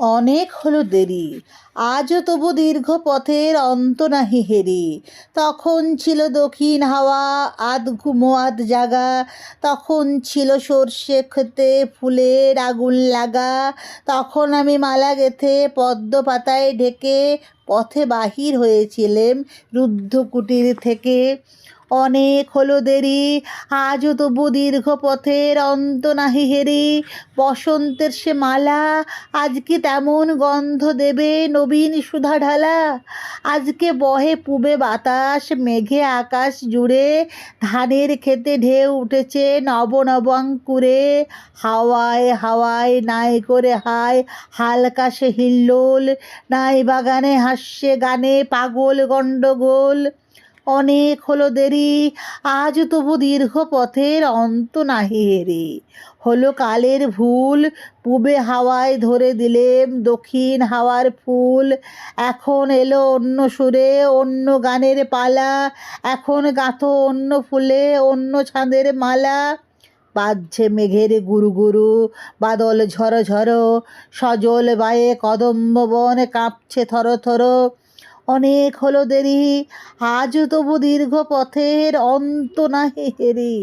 অনেক হলো দেরি। আজও তবু দীর্ঘ পথের অন্ত নাহি হেরি। তখন ছিল দক্ষিণ হাওয়া, আধ ঘুমো, আধ জাগা। তখন ছিল সর্ষে ক্ষেতে ফুলের আগুন লাগা। তখন আমি মালা গেথে পদ্ম পাতায় ঢেকে পথে বাহির হয়েছিলেম রুদ্ধ কুটির থেকে। অনেক হলো দেরি। আজও তবু দীর্ঘ পথের অন্ত নাহি হেরি। বসন্তের সে মালা আজকে তেমন গন্ধ দেবে নবীন সুধা ঢালা? আজকে বহে পুবে বাতাস, মেঘে আকাশ জুড়ে, ধানের খেতে ঢেউ উঠেছে নব নবাঙ্কুরে হাওয়ায় হাওয়ায় নাই করে হায়, হালকা সে হিল্লোল, নাই বাগানে হাস্যে গানে পাগল গণ্ডগোল। অনেক হলো দেরি, আজ তবু দীর্ঘ পথের অন্ত নাহি হেরি। হলো কালের ভুল, পূবে হাওয়ায় ধরে দিলেম দক্ষিণ হাওয়ার ফুল। এখন এলো অন্য সুরে, অন্য গানের পালা। এখন গাঁথো অন্য ফুলে, অন্য ছাঁদের মালা। বাজছে মেঘের গুরু গুরু, বাদল ঝড়ো ঝড়ো সজল বায়ে কদম্ব বন কাঁপছে থর থর অনেক হলো দেরি। আজও তবু দীর্ঘ পথের অন্ত না হেরি।